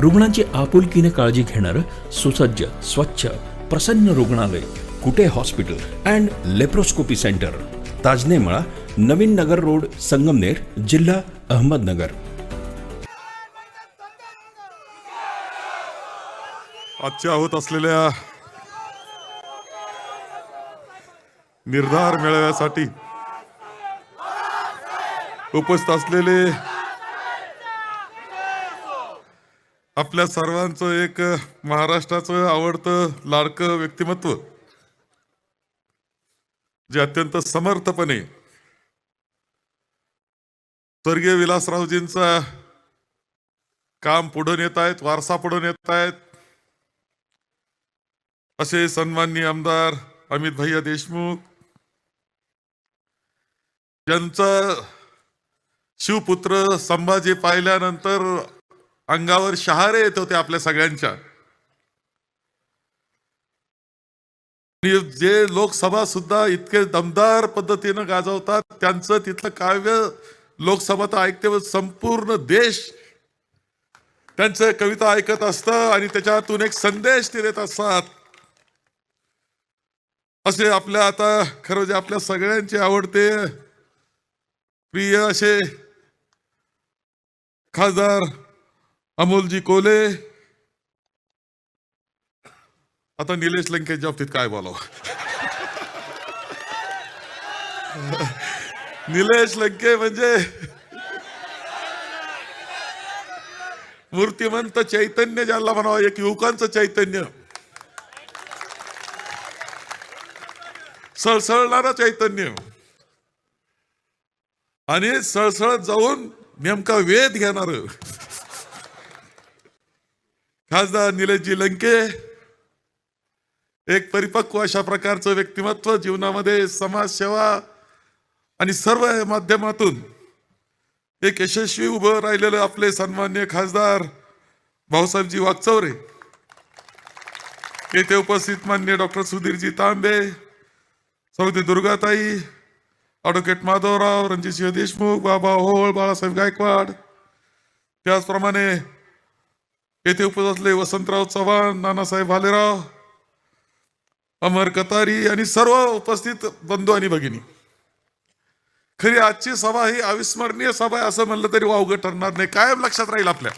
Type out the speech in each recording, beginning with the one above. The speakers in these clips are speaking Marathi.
रुग्णांची आपुलकीने काळजी घेणारं सुसज्ज स्वच्छ प्रसन्न रुग्णालय Kute hospital and laparoscopy centre. Tajnemala Navin Nagar road Sangamner जिल्हा अहमदनगर. आजच्या होत असलेल्या निर्धार मेळाव्यासाठी उपस्थित असलेले आपल्या सर्वांचं एक महाराष्ट्राचं आवडतं लाडकं व्यक्तिमत्व. जे अत्यंत समर्थपणे स्वर्गीय विलासरावजींचा काम पुढे नेत आहेत वारसा पुढे नेत आहेत. असे सन्माननीय आमदार अमित भैया देशमुख यांचा शिवपुत्र संभाजी पाहिल्यानंतर अंगावर शहारे येत होते आपल्या सगळ्यांच्या. जे लोकसभा सुद्धा इतके दमदार पद्धतीनं गाजवतात त्यांचं तिथलं काव्य लोकसभा तर ऐकते संपूर्ण देश त्यांचं कविता ऐकत असतं आणि त्याच्यातून एक संदेश ते देत असतात. असे आपल्या आता खरं जे आपल्या सगळ्यांचे आवडते प्रिय असे खासदार अमोलजी कोले. आता निलेश लंकेच्या बाबतीत काय बोलावं? निलेश लंके म्हणजे मूर्तिमंत चैतन्य ज्याला म्हणावं एक युवकांचं चैतन्य. सळसळणारं चैतन्य. आणि सळसळत जाऊन नेमका वेध घेणार. खासदार निलेशजी लंके एक परिपक्व अशा प्रकारचं व्यक्तिमत्व जीवनामध्ये समाजसेवा आणि सर्व माध्यमातून एक यशस्वी उभं राहिलेलं आपले सन्मान्य खासदार भाऊसाहेबजी वागचौरे येथे उपस्थित मान्य डॉक्टर सुधीरजी तांबे सौदी दुर्गाताई ॲडव्होकेट माधवराव रणजितसिंह देशमुख बाबा होळ बाळासाहेब गायकवाड. त्याचप्रमाणे येथे उपस्थित असले वसंतराव चव्हाण नानासाहेब भालेराव अमर कतारी आणि सर्व उपस्थित बंधू आणि भगिनी. खरी आजची सभा ही अविस्मरणीय सभा आहे असं म्हणलं तरी वावगं ठरणार नाही. कायम लक्षात राहील आपल्या.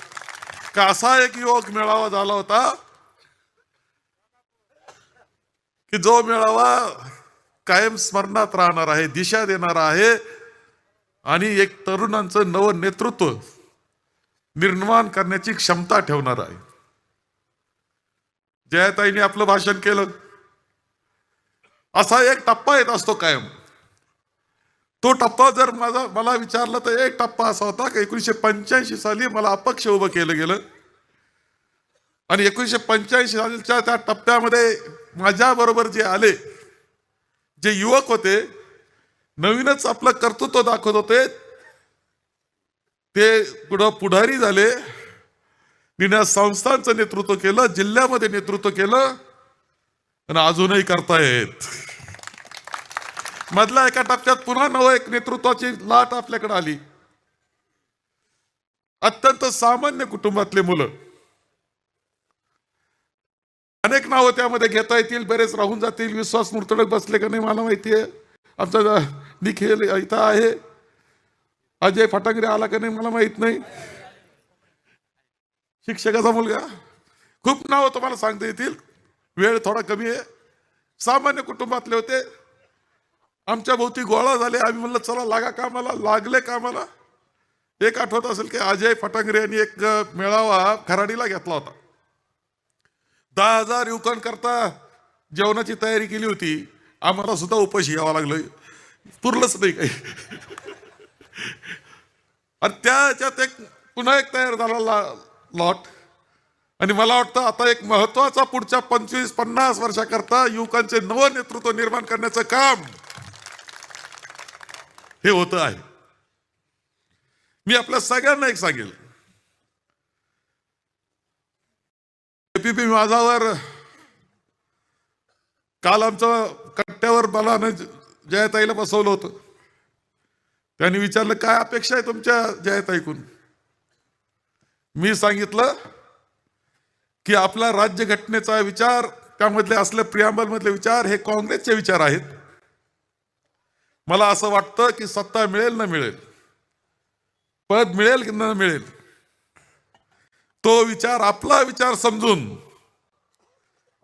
का असा एक युवक मेळावा झाला होता की जो मेळावा कायम स्मरणात राहणार आहे दिशा देणार आहे आणि एक तरुणांचं नव नेतृत्व निर्माण करण्याची क्षमता ठेवणार आहे. जयाताईने आपलं भाषण केलं. असा एक टप्पा येत असतो कायम. तो टप्पा जर माझा मला विचारलं तर एक टप्पा असा होता की एकोणीसशे पंच्याऐंशी साली मला अपक्ष उभं केलं गेलं. आणि एकोणीसशे पंच्याऐंशी सालीच्या त्या टप्प्यामध्ये माझ्या बरोबर जे आले जे युवक होते नवीनच आपलं कर्तृत्व दाखवत होते ते पुढं पुढारी झाले. तिने संस्थांचं नेतृत्व केलं जिल्ह्यामध्ये नेतृत्व केलं आणि अजूनही करतायत. मधल्या एका टप्प्यात पुन्हा नवं एक नेतृत्वाची लाट आपल्याकडे आली. अत्यंत सामान्य कुटुंबातले मुलं. अनेक नावं त्यामध्ये घेता येतील बरेच राहून जातील. विश्वास मुर्तडक बसले का नाही मला माहिती आहे आमचा निखिल इथं आहे. अजय फटांगरे आला का नाही मला माहीत नाही. शिक्षकाचा मुलगा. खूप नाव तुम्हाला सांगता येतील. वेळ थोडा कमी आहे. सामान्य कुटुंबातले होते. आमच्या भोवती गोळा झाले. आम्ही म्हणलं चला लागा कामाला. लागले कामाला. एक आठवत असेल की अजय फटांगरे यांनी एक मेळावा खराडीला घेतला होता. दहा हजार युवकांकरता जेवणाची तयारी केली होती. आम्हाला सुद्धा उपाशी यावं लागलं पुरलंच नाही काही. आणि त्याच्यात एक पुन्हा एक तयार झाला ला- लॉट आणि मला वाटतं आता एक महत्त्वाचा पुढच्या पंचवीस पन्नास वर्षाकरता युवकांचे नव नेतृत्व निर्माण करण्याचं काम हे होत आहे. मी आपल्या सगळ्यांना एक सांगेल. एपीपी माझावर काल आमचं कट्ट्यावर मला जयताईला बसवलं होतं. त्यांनी विचारलं काय अपेक्षा आहे तुमच्या जयताईकून मी सांगितलं की आपला राज्यघटनेचा विचार त्यामधले असले प्रियांबल मधले विचार हे काँग्रेसचे विचार आहेत. मला असं वाटतं की सत्ता मिळेल ना मिळेल. पद मिळेल की न मिळेल. तो विचार आपला विचार समजून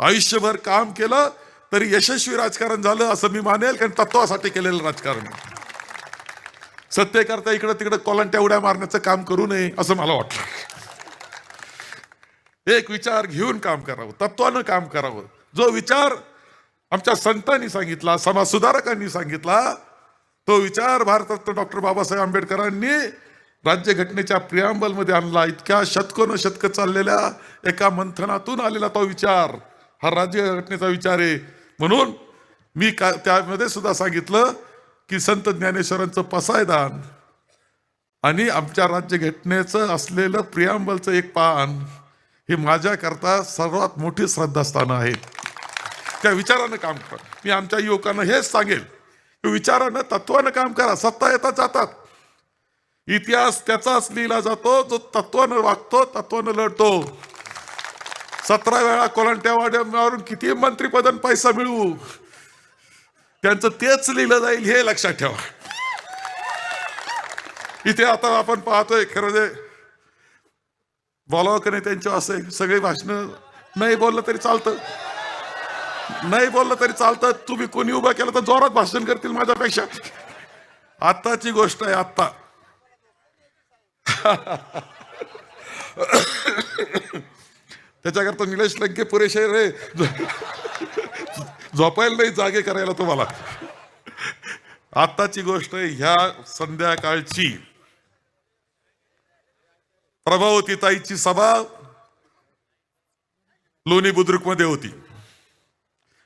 आयुष्यभर काम केलं तरी यशस्वी राजकारण झालं असं मी मानेल कारण तत्वासाठी केलेलं राजकारण सत्तेकरता इकडं तिकडं कॉलंट्या उड्या मारण्याचं काम करू नये असं मला वाटतं एक विचार घेऊन काम करावं तत्वानं काम करावं. जो विचार आमच्या संतांनी सांगितला समाज सुधारकांनी सांगितला तो विचार भारतरत्न डॉक्टर बाबासाहेब आंबेडकरांनी राज्यघटनेच्या प्रियांबलमध्ये आणला. इतक्या शतकोन शतक चाललेल्या एका मंथनातून आलेला तो विचार हा राज्यघटनेचा विचार आहे. म्हणून मी का त्यामध्ये सुद्धा सांगितलं की संत ज्ञानेश्वरांचं पसायदान आणि आमच्या राज्यघटनेचं असलेलं प्रियांबलचं एक पान हे माझ्याकरता सर्वात मोठी श्रद्धास्थानं आहेत त्या विचारानं काम कर. मी आमच्या युवकांना हेच सांगेल की विचारानं तत्वानं काम करा. सत्ता येतात जातात. इतिहास त्याचाच लिहिला जातो जो तत्वानं वागतो तत्वानं लढतो. सतरा वेळा कोलंट्या वाड्यावरून किती मंत्रीपदन पैसा मिळवू त्यांचं तेच लिहिलं जाईल हे लक्षात ठेवा. इथे आता आपण पाहतोय खरं जे बोलावं का नाही त्यांच्या असं सगळे भाषण नाही बोललं तरी चालतं. नाही बोललं तरी चालतं. तुम्ही कोणी उभं केलं तर जोरात भाषण करतील माझ्यापेक्षा. आत्ताची गोष्ट आहे आत्ता. त्याच्याकरता निलेश लंके पुरेसे रे. झोपायला नाही जागे करायला तुम्हाला. आत्ताची गोष्ट आहे ह्या संध्याकाळची प्रभावती ताईची सभा लोणी बुद्रुकमध्ये होती.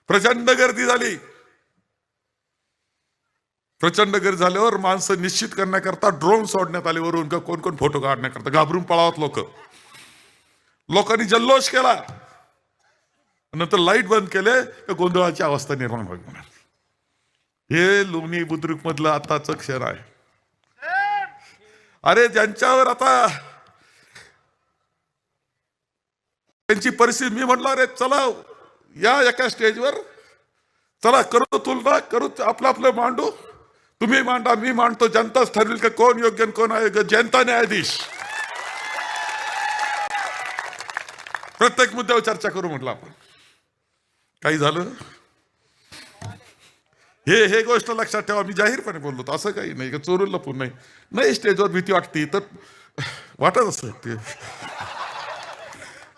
प्रचंड गर्दी झाली. प्रचंड गर्दी झाल्यावर माणसं निश्चित करण्याकरता ड्रोन सोडण्यात आले वरून का कोण कोण फोटो काढण्याकरता. घाबरून पळावत लोक. लोकांनी जल्लोष केला. नंतर लाइट बंद केले तर गोंधळाची अवस्था निर्माण होईल. हे लोणी बुद्रुक मधलं आताच क्षण आहे. अरे ज्यांच्यावर आता त्यांची परिस्थिती मी म्हटलं अरे चला या एका स्टेजवर. चला करू तुलना करू आपलं आपलं मांडू. तुम्ही मांडा मी मांडतो. जनताच ठरवेल का कोण योग्य कोण अयोग्य? जनता न्यायाधीश. प्रत्येक मुद्द्यावर चर्चा करू म्हटलं आपण. काही झालं? हे हे गोष्ट लक्षात ठेवा मी जाहीरपणे बोललो होतो. असं काही नाही का चोरून लपून नाही. नाही स्टेजवर भीती वाटते तर वाटत असं ते.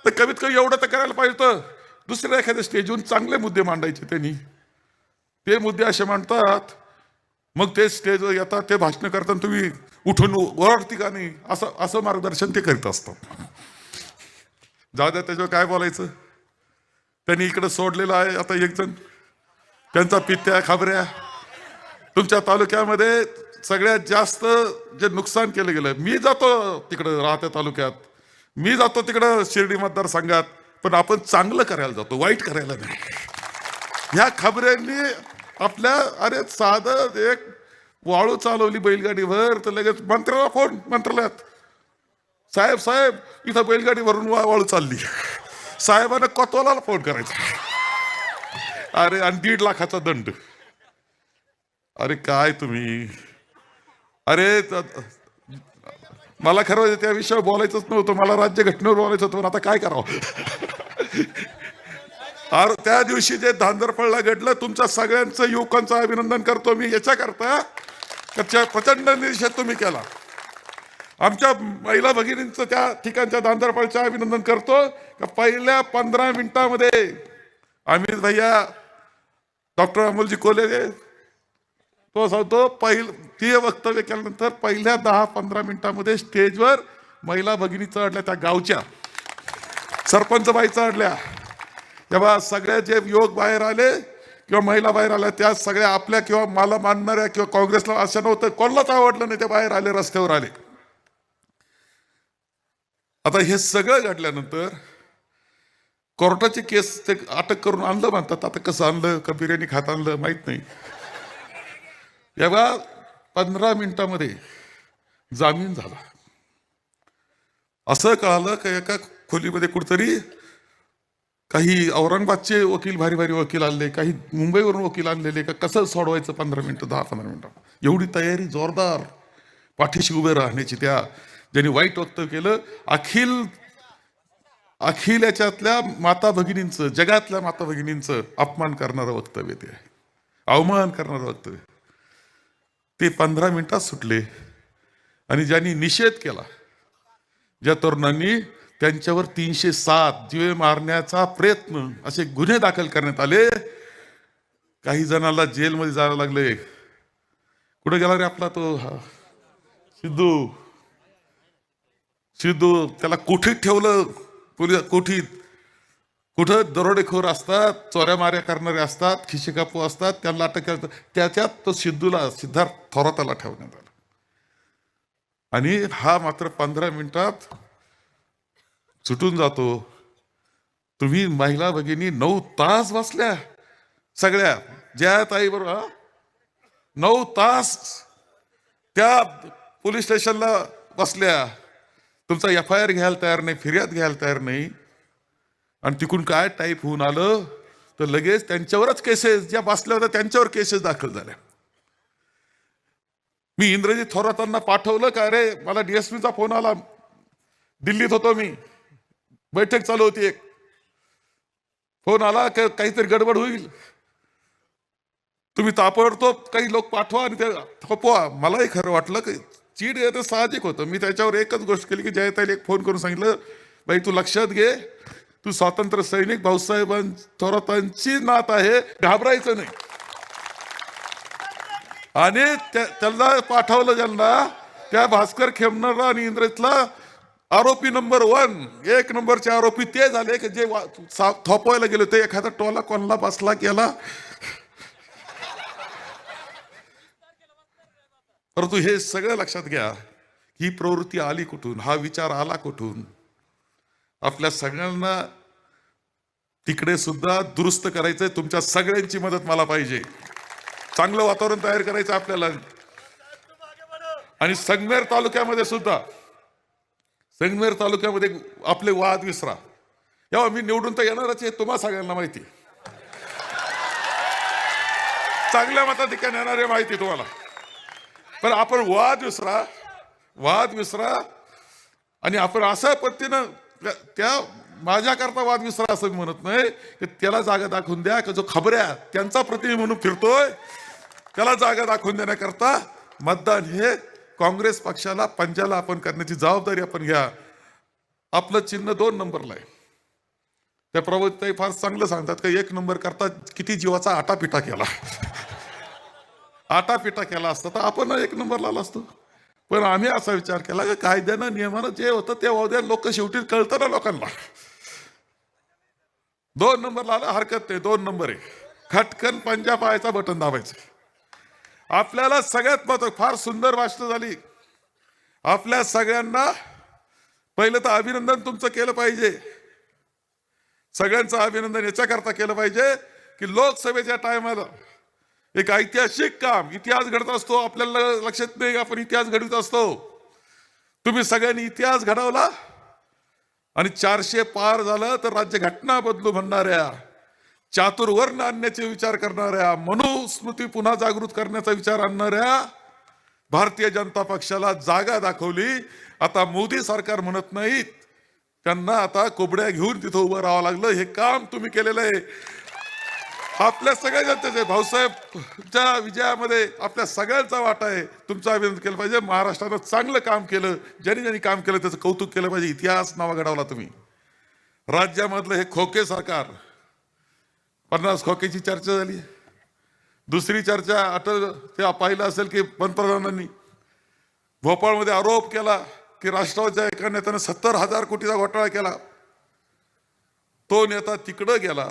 तर कमीत कमी एवढं तर करायला पाहिजे तर दुसऱ्या एखाद्या स्टेजवरून चांगले मुद्दे मांडायचे त्यांनी. ते मुद्दे असे मांडतात मग ते स्टेजवर येतात ते भाषण करताना तुम्ही उठून ओरडती का नाही? असं असं मार्गदर्शन ते करीत असतात. जाऊ द्या त्याच्यावर काय बोलायचं? त्यांनी इकडे सोडलेलं आहे. आता एक जण त्यांचा पित्या खाबऱ्या तुमच्या तालुक्यामध्ये सगळ्यात जास्त जे नुकसान केलं गेलं मी जातो तिकडं राहत्या तालुक्यात. मी जातो तिकडं शिर्डी मतदारसंघात पण आपण चांगलं करायला जातो वाईट करायला नाही. ह्या खबऱ्यांनी आपल्या अरे साधं एक वाळू चालवली बैलगाडीवर तर लगेच मंत्र्याला फोन मंत्रालयात. साहेब साहेब इथं बैलगाडीवरून वा वाळू चालली. साहेबांना कोतवालाला फोन करायचा. अरे आणि दीड लाखाचा दंड. अरे काय तुम्ही? अरे मला खरं म्हणजे त्या विषयावर बोलायचंच नव्हतं. मला राज्य घटनेवर बोलायचं होतं आता काय करावं? अरे त्या दिवशी जे धांदरफळला घडलं तुमच्या सगळ्यांचं युवकांचं अभिनंदन करतो मी. याच्याकरता त्याच्या प्रचंड निषेध तुम्ही केला. आमच्या महिला भगिनींचं त्या ठिकाणच्या दांदरपाळच्या अभिनंदन करतो. का पहिल्या पंधरा मिनिटामध्ये अमित भैया डॉक्टर अमोलजी कोले तो सांगतो पहिल ते वक्तव्य केल्यानंतर पहिल्या दहा पंधरा मिनिटामध्ये स्टेजवर महिला भगिनी चढल्या त्या गावच्या. सरपंच बाई चढल्या. तेव्हा सगळ्या जे युवक बाहेर आले किंवा महिला बाहेर आल्या त्या सगळ्या आपल्या किंवा मला मानणाऱ्या किंवा काँग्रेसला असं नव्हतं कोणालाच आवडलं नाही ते बाहेर आले रस्त्यावर आले. आता हे सगळं घडल्यानंतर कोर्टाची केस ते अटक करून आणलं म्हणतात. आता कसं आणलं? का बिर्याणी खात आणलं? माहीत नाही. एवढा पंधरा मिनिटामध्ये जामीन झाला. असं कळालं का एका खोलीमध्ये कुठतरी काही औरंगाबादचे वकील भारी भारी वकील आणले काही मुंबईवरून वकील आणलेले का कसं सोडवायचं पंधरा मिनिटं दहा पंधरा मिनिटं? एवढी तयारी जोरदार पाठीशी उभे राहण्याची त्या ज्यांनी वाईट वक्तव्य केलं अखिल अखिल याच्यातल्या माता भगिनींचं जगातल्या माता भगिनींचं अपमान करणारं वक्तव्य ते आहे. अवमान करणारं वक्तव्य ते पंधरा मिनिटात सुटले. आणि ज्यांनी निषेध केला ज्या तरुणांनी त्यांच्यावर तीनशे सात जीवे मारण्याचा प्रयत्न असे गुन्हे दाखल करण्यात आले काही जणांना जेलमध्ये जायला लागले. कुठे गेला रे आपला तो? सिद्धू. सिद्धू त्याला कोठीत ठेवलं? पोलीस कोठीत? कुठं? दरोडेखोर असतात चोऱ्या माऱ्या करणारे असतात खिशे कापू असतात त्यांना अटक करतात त्याच्यात तो सिद्धूला सिद्धार्थ थोराताला ठेवण्यात आला. आणि हा मात्र पंधरा मिनिटात सुटून जातो. तुम्ही महिला भगिनी नऊ तास बसल्या. सगळ्या ज्या ताई बरोबर नऊ तास त्या पोलीस स्टेशनला बसल्या. तुमचा एफ आय आर घ्यायला तयार नाही फिर्याद घ्यायला तयार नाही. आणि तिकडून काय टाईप होऊन आलं तर लगेच त्यांच्यावरच केसेस ज्या बसल्या होत्या त्यांच्यावर केसेस दाखल झाल्या. मी इंद्रजी थोरातांना पाठवलं का रे मला डीएसपीचा फोन आला. दिल्लीत होतो मी. बैठक चालू होती एक. फोन आला का काहीतरी गडबड होईल. तुम्ही तापडतो काही लोक पाठवा आणि ते थोपवा. मलाही खरं वाटलं की चीड येतं साहजिक होतं. मी त्याच्यावर एकच गोष्ट केली की जयताईला एक फोन करून सांगितलं बाई तू लक्षात घे. तू स्वातंत्र्य सैनिक भाऊसाहेबां थोरातांची नात आहे. घाबरायचं नाही. आणि त्या- त्यांना पाठवलं ज्यांना त्या भास्कर खेमनरला आणि इंद्रजितला आरोपी नंबर वन एक नंबरचे आरोपी ते झाले की जे थोपवायला गेले. ते एखादा टोला कोणला बसला केला परंतु हे सगळं लक्षात घ्या ही प्रवृत्ती आली कुठून? हा विचार आला कुठून? आपल्या सगळ्यांना तिकडे सुद्धा दुरुस्त करायचंय तुमच्या सगळ्यांची मदत मला पाहिजे. चांगलं वातावरण तयार करायचं आपल्याला. आणि संगमेर तालुक्यामध्ये सुद्धा संगमेर तालुक्यामध्ये आपले वाद विसरा. या मी निवडून तर येणारच आहे तुम्हा सगळ्यांना माहिती. चांगल्या मताधिक्याने येणार आहे माहिती तुम्हाला. पण आपण वाद विसरा. वाद विसरा. आणि आपण अशा पद्धतीनं त्या- माझ्याकरता वाद विसरा असं मी म्हणत नाही की त्याला जागा दाखवून द्या का जो खबऱ्या त्यांचा प्रतिनिधी म्हणून फिरतोय त्याला जागा दाखवून देण्याकरता मतदान हे काँग्रेस पक्षाला पंजाला आपण करण्याची जबाबदारी आपण घ्या. आपलं चिन्ह दोन नंबरला आहे. त्या प्रबोधताई फार चांगलं सांगतात का एक नंबर करता किती जीवाचा आटापिटा केला. आटापिटा केला असता तर आपण एक नंबरला आला असतो. पण आम्ही असा विचार केला की कायद्यानं नियमानं जे होतं ते होऊ लोक शेवटी कळतं ना लोकांना. दोन नंबरला आला हरकत नाही दोन नंबर आहे. खटकन पंजा पायाचा बटन दाबायचं. आपल्याला सगळ्यात महत्त्व फार सुंदर भाषण झाली. आपल्या सगळ्यांना पहिलं तर अभिनंदन तुमचं केलं पाहिजे. सगळ्यांचं अभिनंदन याच्याकरता केलं पाहिजे की लोकसभेच्या टायमाला एक ऐतिहासिक काम. इतिहास घडत असतो आपल्याला लक्षात नाही आपण इतिहास घडवित असतो. तुम्ही सगळ्यांनी इतिहास घडवला आणि चारशे पार झालं तर राज्य घटना बदलू म्हणणाऱ्या चातुर्वर्ण आणण्याचे विचार करणाऱ्या मनुस्मृती पुन्हा जागृत करण्याचा विचार आणणाऱ्या भारतीय जनता पक्षाला जागा दाखवली. आता मोदी सरकार म्हणत नाहीत. त्यांना आता कोबड्या घेऊन तिथं उभं राहावं लागलं. हे काम तुम्ही केलेलं आहे. आपल्या सगळ्या त्याचे भाऊसाहेबच्या विजयामध्ये आपल्या सगळ्यांचा वाटा आहे. तुमचं अभिनंदन केलं पाहिजे. महाराष्ट्रानं चांगलं काम केलं. ज्यांनी ज्यांनी काम केलं त्याचं कौतुक केलं पाहिजे. इतिहास नावा घडवला तुम्ही. राज्यामधलं हे खोके सरकार. पन्नास खोकेची चर्चा झाली. दुसरी चर्चा अटल ते पाहिलं असेल की पंतप्रधानांनी भोपाळमध्ये आरोप केला की राष्ट्रवादीच्या एका नेत्यानं सत्तर हजार कोटीचा घोटाळा केला. तो नेता तिकडं गेला.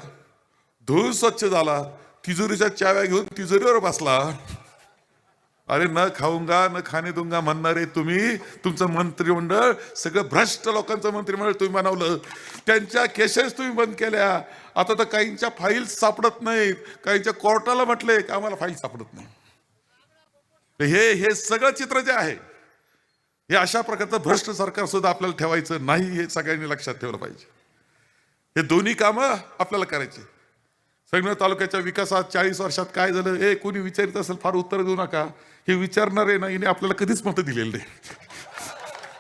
धुवून स्वच्छ झाला तिजोरीच्या चाव्या घेऊन तिजोरीवर बसला. अरे न खाऊंगा न खाणे दुंगा म्हणणारे तुम्ही. तुमचं मंत्रिमंडळ सगळं भ्रष्ट लोकांचं मंत्रिमंडळ तुम्ही बनवलं. त्यांच्या केसेस तुम्ही बंद केल्या. आता तर काहींच्या फाईल सापडत नाहीत. काहींच्या कोर्टाला म्हटले की आम्हाला फाईल सापडत नाही. हे हे सगळं चित्र जे आहे हे अशा प्रकारचं भ्रष्ट सरकार सुद्धा आपल्याला ठेवायचं नाही हे सगळ्यांनी लक्षात ठेवलं पाहिजे. हे दोन्ही कामं आपल्याला करायची. संगमेश्वर तालुक्याच्या विकासात चाळीस वर्षात काय झालं? हे कोणी विचारित असेल फार उत्तर देऊ नका. हे विचारणारे नाही हिने आपल्याला कधीच मतं दिलेली नाही.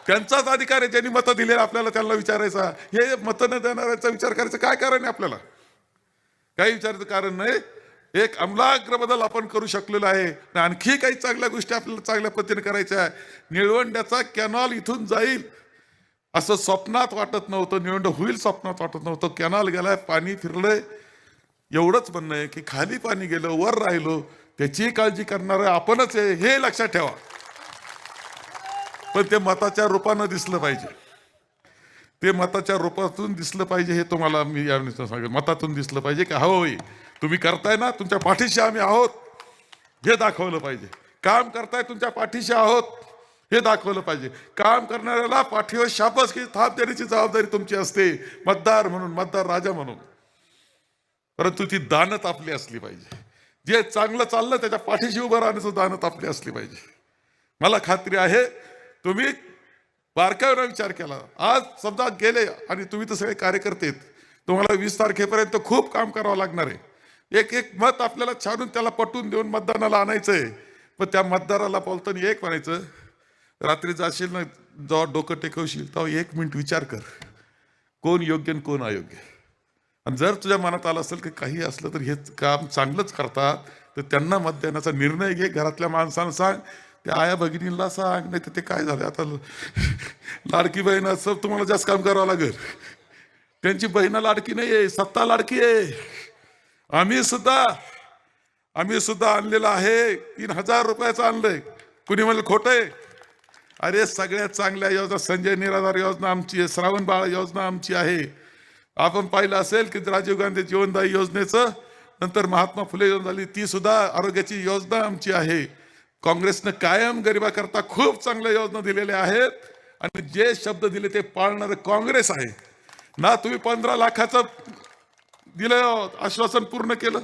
त्यांचाच अधिकार आहे ज्यांनी मतं दिले आपल्याला त्यांना विचारायचा. हे मतं न देणाऱ्याचा विचार करायचा काय कारण आहे आपल्याला? काही विचारायचं कारण नाही. एक अमलाग्र बदल आपण करू शकलेलो आहे. आणखी काही चांगल्या गोष्टी आपल्याला चांगल्या पद्धतीने करायच्या निळवंड्याचा कॅनॉल इथून जाईल. असं स्वप्नात वाटत नव्हतं. निवंड होईल स्वप्नात वाटत नव्हतं. कॅनॉल गेलाय पाणी फिरलंय. एवढंच म्हणणं आहे की खाली पाणी गेलं वर राहिलो त्याची काळजी करणार आपणच आहे हे लक्षात ठेवा. पण ते मताच्या रूपानं दिसलं पाहिजे. ते मताच्या रूपातून दिसलं पाहिजे हे तुम्हाला मी या सांगेल मतातून दिसलं पाहिजे की हो तुम्ही करताय ना तुमच्या पाठीशी आम्ही आहोत. हे दाखवलं पाहिजे. काम करताय तुमच्या पाठीशी आहोत. हे दाखवलं पाहिजे. काम करणाऱ्याला पाठीवर शापस की थाप देण्याची जबाबदारी तुमची असते. मतदार म्हणून मतदार राजा म्हणून. परंतु ती दानत आपली असली पाहिजे. जे चांगलं चाललं त्याच्या पाठीशी उभं राहण्याचं दानत आपली असली पाहिजे. मला खात्री आहे तुम्ही बारकाईनं विचार केला. आज समजा गेले आणि तुम्ही तर सगळे कार्यकर्ते आहेत. तुम्हाला वीस तारखेपर्यंत खूप काम करावं लागणार आहे. एक एक मत आपल्याला छानून त्याला पटवून देऊन मतदानाला आणायचं आहे पण त्या मतदाराला बोलताना एक म्हणायचं रात्री जाशील ना जेव्हा डोकं टेकवशील तेव्हा एक मिनिट विचार कर. कोण योग्य आणि कोण अयोग्य? आणि जर तुझ्या मनात आलं असेल की काही असलं तर हे काम चांगलंच करतात तर त्यांना मत देण्याचा निर्णय घे घरातल्या माणसांना सांग त्या आया भगिनीला सांग नाही तर ते काय झालं? आता लाडकी बहीण असं तुम्हाला जास्त काम करावं लागेल. त्यांची बहीण लाडकी नाही आहे सत्ता लाडकी आहे. आम्ही सुद्धा आम्ही सुद्धा आणलेलं आहे. तीन हजार रुपयाचं आणलंय. कुणी म्हणलं खोटं आहे? अरे सगळ्यात चांगल्या योजना संजय निराधार योजना आमची आहे श्रावण बाळ योजना आमची आहे. आपण पाहिलं असेल की राजीव गांधी जीवनदायी योजनेचं नंतर महात्मा फुले योजना झाली ती सुद्धा आरोग्याची योजना आमची आहे. काँग्रेसनं कायम गरिबाकरता खूप चांगल्या योजना दिलेल्या आहेत आणि जे शब्द दिले ते पाळणारं काँग्रेस आहे. ना तुम्ही पंधरा लाखाचं दिलं आश्वासन पूर्ण केलं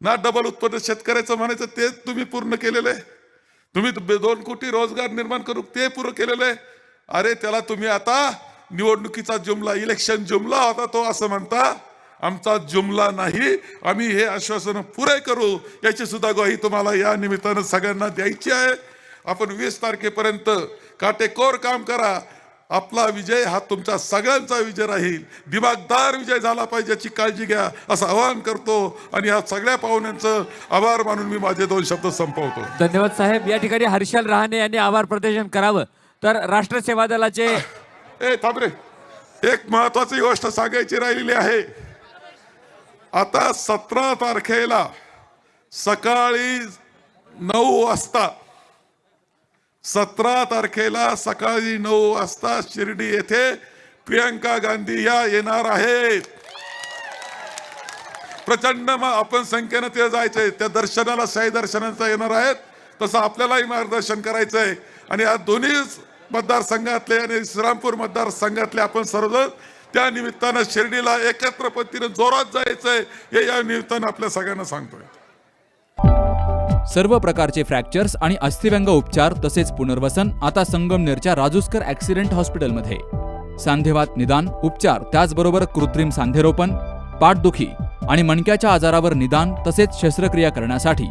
ना डबल उत्पन्न शेतकऱ्याचं म्हणायचं ते तुम्ही पूर्ण केलेलं आहे तुम्ही दोन कोटी रोजगार निर्माण करू ते पूर्ण केलेलं आहे अरे त्याला तुम्ही आता निवडणुकीचा जुमला इलेक्शन जुमला होता तो असं म्हणता आमचा जुमला नाही आम्ही हे आश्वासन पुरे करू याची सुद्धा ग्वाही तुम्हाला या निमित्तानं सगळ्यांना द्यायची आहे. आपण वीस तारखेपर्यंत काटेकोर काम करा. आपला विजय हा तुमचा सगळ्यांचा विजय राहील. दिमागदार विजय झाला पाहिजे याची काळजी घ्या असं आवाहन करतो आणि या सगळ्या पाहुण्यांचं आभार मानून मी माझे दोन शब्द संपवतो. धन्यवाद साहेब. या ठिकाणी हर्षल रहाणे यांनी आभार प्रदर्शन करावं. तर राष्ट्र सेवा दलाचे ए थांबरे एक महत्वाची गोष्ट सांगायची राहिलेली आहे. आता सतरा तारखेला सकाळी नऊ वाजता सतरा तारखेला सकाळी नऊ वाजता शिर्डी येथे प्रियंका गांधी या येणार आहेत. प्रचंड मग आपण संख्येनं ते जायचंय. त्या दर्शनाला साई दर्शनाचा येणार आहेत. तसं आपल्यालाही मार्गदर्शन करायचंय. आणि या दोन्ही मतदारसंघातले आणि श्रीरामपूर मतदारसंघातले आपण सर्वजण त्या निमित्तानं शिर्डीला एकत्र पद्धतीनं जोरात जायचंय हे या निमित्तानं आपल्या सगळ्यांना सांगतोय. सर्व प्रकारचे फ्रॅक्चर्स आणि अस्थिव्यंग उपचार तसेच पुनर्वसन आता संगमनेरच्या राजूस्कर ॲक्सिडेंट हॉस्पिटलमध्ये. सांधेवात निदान उपचार त्याचबरोबर कृत्रिम सांधेरोपण पाठदुखी आणि मणक्याच्या आजारावर निदान तसेच शस्त्रक्रिया करण्यासाठी.